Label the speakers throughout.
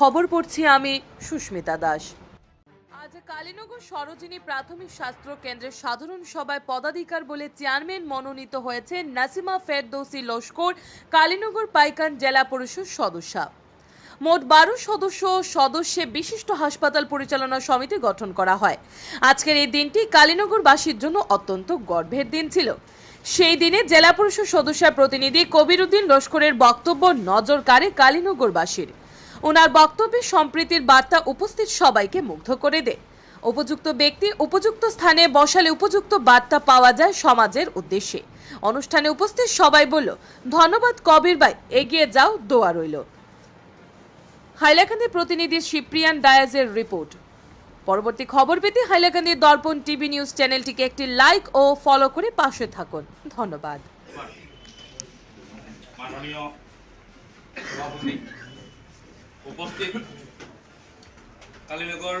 Speaker 1: খবর পড়ছি আমি সুস্মিতা দাস। আজ কালীনগর সরোজিনী প্রাথমিক স্বাস্থ্য কেন্দ্রের সাধারণ সভায় পদাধিকার বলে চেয়ারম্যান মনোনীত হয়েছে নাসিমা ফেরদৌসি লস্কর, কালীনগর পাইকান জেলা পরিষদ সদস্যা। মোট বারো সদস্য সদস্যে বিশিষ্ট হাসপাতাল পরিচালনা সমিতি গঠন করা হয়। আজকের এই দিনটি কালীনগরবাসীর জন্য অত্যন্ত গর্বের দিন ছিল। সেই দিনে জেলা পরিষদ সদস্যের প্রতিনিধি কবিরুদ্দিন লস্করের বক্তব্য নজর কাড়ে কালীনগরবাসীর। ওনার বক্তব্যে সম্প্রীতির বার্তা উপস্থিত সবাইকে মুগ্ধ করে দেয়। উপযুক্ত ব্যক্তি উপযুক্ত স্থানে বসালে উপযুক্ত বার্তা পাওয়া যায় সমাজের উদ্দেশ্যে। অনুষ্ঠানে উপস্থিত সবাই বলল, ধন্যবাদ কবির ভাই, এগিয়ে যাও, দোয়া রইল। হাইলাকান্দি প্রতিনিধি শিপ্রিয়ান ডায়াজের রিপোর্ট। পরবর্তী খবর পেতে হাইলাকান্দি দর্পণ টিভি নিউজ চ্যানেলটিকে একটি লাইক ও ফলো করে পাশে থাকুন। ধন্যবাদ।
Speaker 2: উপস্থিত কালীনগর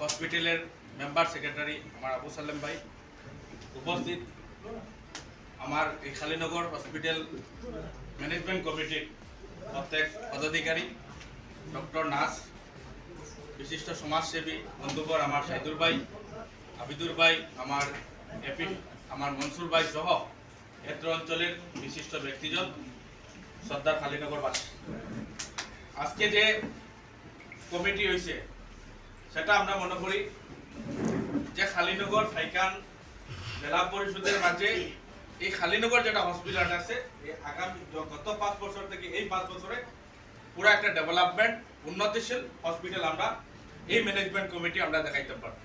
Speaker 2: হসপিটালের মেম্বার সেক্রেটারি আমার আবু সাল্লেম ভাই, উপস্থিত আমার এই কালীনগর হসপিটাল ম্যানেজমেন্ট কমিটির প্রত্যেক পদাধিকারী, ডক্টর নাস, বিশিষ্ট সমাজসেবী বন্ধুবর আমার সাইদুর ভাই, আবিদুর ভাই, আমার এপি, আমার মনসুর ভাই সহ ক্ষেত্র অঞ্চলের বিশিষ্ট ব্যক্তিজন, সর্দার কালীনগরবাসী। আজকে যে কমিটি হয়েছে সেটা আমরা মনে করি যে খালিনগর ফাইকান জেলা পরিষদের মাঝে এই খালিনগর যেটা হসপিটাল আছে, এই আগামী গত পাঁচ বছর থেকে এই পাঁচ বছরে পুরো একটা ডেভেলপমেন্ট উন্নতিশীল হসপিটাল আমরা এই ম্যানেজমেন্ট কমিটি আমরা দেখাইতে পারব।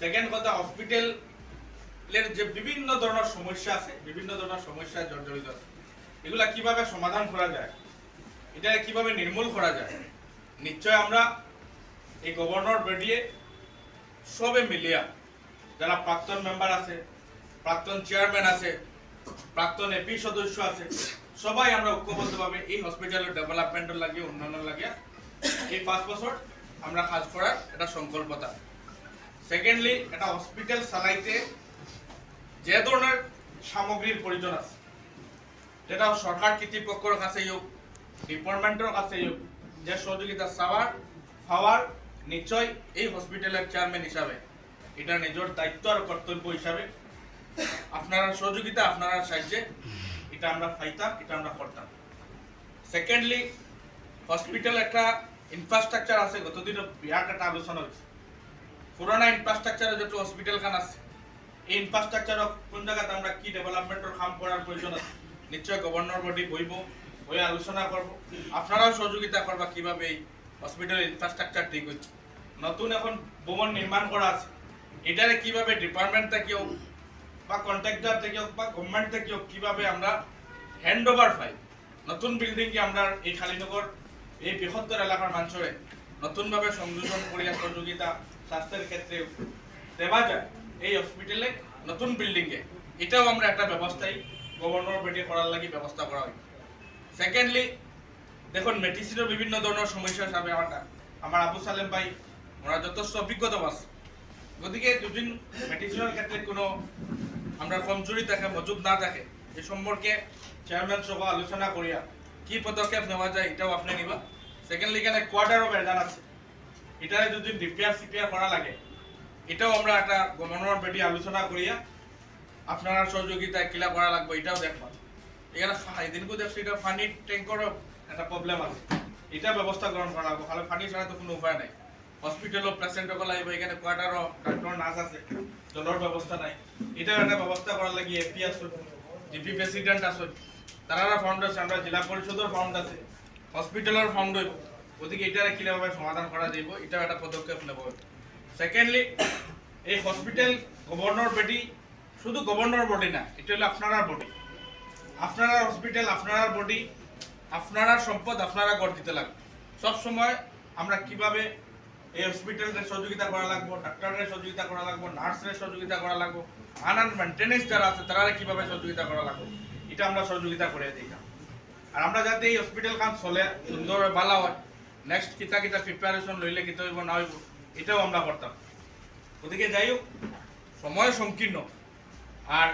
Speaker 2: সেকেন্ড কথা হসপিটালের যে বিভিন্ন ধরনের সমস্যা আছে, বিভিন্ন ধরনের সমস্যা জর্জরিত আছে, এগুলা কীভাবে সমাধান করা যায়? এটা কীভাবে নির্মূল করা যায়? নিশ্চয় আমরা এই গভর্নর বেরিয়ে সবে মিলিয়া যারা প্রাক্তন মেম্বার আছে, প্রাক্তন চেয়ারম্যান আছে, প্রাক্তন এপি সদস্য আছে, সবাই আমরা ঐক্যবদ্ধভাবে এই হসপিটালের ডেভেলপমেন্টের লাগিয়ে উন্নয়নের লাগিয়ে এই পাঁচ বছর আমরা কাজ করার এটা সংকল্পতা। সেকেন্ডলি একটা হসপিটাল চালাইতে যে ধরনের সামগ্রীর প্রয়োজন আছে, যেটা সরকার কর্তৃপক্ষের কাছে ডিপার্টমেন্টের কাছে যে সহযোগিতা চাওয়ার পাওয়ার নিশ্চয় এই হসপিটালের চেয়ারম্যান হিসাবে। এটা নিজের দায়িত্ব আর কর্তব্য হিসাবে। আপনারা সহযোগিতা, আপনারা সাহায্যে এটা আমরা পাইতাম, এটা আমরা করতাম। সেকেন্ডলি হসপিটাল একটা ইনফ্রাস্ট্রাকচার আছে, গতদিনও বিরাট একটা আলোচনা হয়েছে। পুরানা ইনফ্রাস্ট্রাকচারে যত হসপিটাল খান আছে, এই ইনফ্রাস্ট্রাকচার কোন জায়গাতে আমরা কি ডেভেলপমেন্টের কাম করার প্রয়োজন আছে? নিশ্চয় গভর্নর বডি বইব হয়ে আলোচনা করব। আপনারাও সহযোগিতা করবা কীভাবে এই হসপিটালের ইনফ্রাস্ট্রাকচার ঠিক হচ্ছে। নতুন এখন ভবন নির্মাণ করা আছে। এটারে কীভাবে ডিপার্টমেন্ট থেকে হোক বা কন্ট্রাক্টর থেকে হোক বা গভর্নমেন্ট থেকে হোক কীভাবে আমরা হ্যান্ড ওভার পাই। নতুন বিল্ডিংকে আমরা এই খালিনগর এই বৃহত্তর এলাকার মানুষরে নতুনভাবে সংযোজন করিয়া সহযোগিতা স্বাস্থ্যের ক্ষেত্রে দেওয়া যায় এই হসপিটালে নতুন বিল্ডিংয়ে এটাও আমরা একটা ব্যবস্থাই গভর্নর বেটে করার লাগি ব্যবস্থা করা হয়। সেকেন্ডলি দেখুন, মেডিসিনের বিভিন্ন ধরনের সমস্যা হিসাবে আমার আমার আবু সালেম ভাই ওরা যথেষ্ট অভিজ্ঞতা আছে গতিকে দুদিন মেডিসিনের ক্ষেত্রে কোনো আমরা কমজোরি থাকে মজুদ না থাকে এ সম্পর্কে চেয়ারম্যান সহ আলোচনা করিয়া কি পদক্ষেপ নেওয়া যায় এটাও আপনি নিবা। সেকেন্ডলি এখানে কোয়ার্টার অফ এলডার আছে। এটারে যদি রিপেয়ার সিপেয়ার করা লাগে। এটাও আমরা একটা গভর্নর বেটি আলোচনা করিয়া আপনারা সহযোগিতা কিলা করা লাগবে, এটাও দেখবা। এখানে এদিনকে দেখছি এটা পানির ট্যাঙ্করও একটা প্রবলেম আছে। এটা ব্যবস্থা গ্রহণ করা লাগবে খালি পানি ছাড়া তো কোনো উপায় নাই। হসপিটালও পেশেন্টসকল আহিব এখানে কোয়ার্টারও ডাক্তার নার্স আছে, জলের ব্যবস্থা নাই। এটাও একটা ব্যবস্থা করার লাগি এপি আছে জিপি প্রেসিডেন্ট আছে তারা ফাউন্ড আছে, আমরা জেলা পরিষদের ফাউন্ড আছে, হসপিটালের ফাউন্ড হইব। গতিকে এটারে কীভাবে সমাধান করা যাইব, এটাও একটা পদক্ষেপ নেব। সেকেন্ডলি এই হসপিটাল গভর্নর বেটি শুধু গভর্নর বডি না, এটা হলো আপনারা বডি আপনারা হসপিটাল আপনারা বডি আপনারা সম্পদ, আপনারা গড় দিতে লাগবে। সব সময় আমরা কীভাবে এই হসপিটালের সহযোগিতা করা লাগবো ডাক্তারের সহযোগিতা করা লাগবো নার্সের সহযোগিতা করা লাগবো, আনান মেনটেনেন্স যারা আছে তারা কীভাবে সহযোগিতা করা লাগবো, এটা আমরা সহযোগিতা করে দিই। আর আমরা যাতে এই হসপিটাল কাম চলে, সুন্দর ভালো হয় নেক্সট কিতা কিতা প্রিপারেশন লইলে কিতা হইব, না হইব, এটাও আমরা করতাম। গতিকে যাই হোক, সময় সংকীর্ণ। আর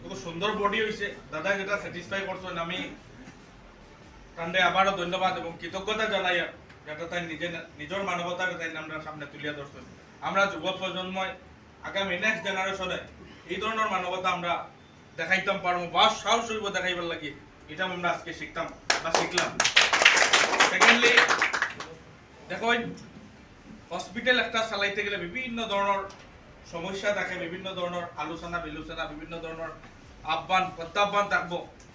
Speaker 2: খুব সুন্দর বডি হয়েছে দাদা যেটা স্যাটিসফাই করছেন আমি তান্ডে আবারও ধন্যবাদ এবং কৃতজ্ঞতা জানাই যাতে তাই নিজে নিজের মানবতার তাই আমরা সামনে তুলিয়া ধরছেন আমরা যুব প্রজন্ময় আগামী নেক্সট জেনারেশনে এই ধরনের মানবতা আমরা দেখাইতাম পারব বা সাহস হইব দেখাইবার লাগি। এটা আমরা আজকে শিখতাম বা শিখলাম। সেকেন্ডলি দেখুন হসপিটাল একটা চালাইতে গেলে বিভিন্ন ধরনের সমস্যা থাকে, বিভিন্ন ধরনের আলোচনা, বিলোচনা, বিভিন্ন ধরনের আহ্বান, প্রত্যাহ্বান থাকব।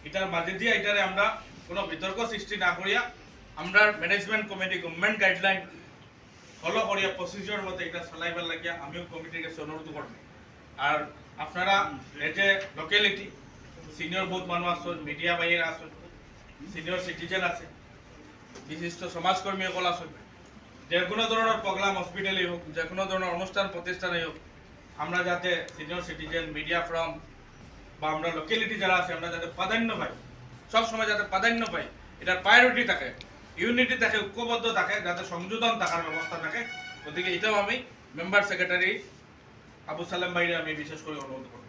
Speaker 2: এটার মাঝে দিয়ে এটারে আমরা কোনো বিতর্ক সৃষ্টি না করিয়া আমরা management committee government guideline follow করিয়া প্রসিজিওর মতো এটা চালাইবার লাগিয়া আমিও কমিটির কাছে অনুরোধ করব আর আপনারা এ লোকেলিটি সিনিয়র বহুত মানুষ আসুন মিডিয়া বাইরে আসুন সিনিয়র সিটিজেন আছে, বিশিষ্ট সমাজকর্মী সকল আসুন যে কোনো ধরনের প্রোগ্রাম হসপিটালেই হোক যে কোনো ধরনের অনুষ্ঠান প্রতিষ্ঠানেই হোক আমরা যাতে সিনিয়র সিটিজেন মিডিয়া ফ্রম বা আমরা লোকালিটি যারা আছে, আমরা যাতে প্রাধান্য পাই, সবসময় যাতে প্রাধান্য পাই, এটার প্রায়োরিটি থাকে ইউনিটি থাকে, ঐক্যবদ্ধ থাকে, যাতে সংযোজন থাকার ব্যবস্থা থাকে। গতিকে এটাও আমি মেম্বার সেক্রেটারি আবু সালাম ভাইরে আমি বিশেষ করে অনুরোধ করব।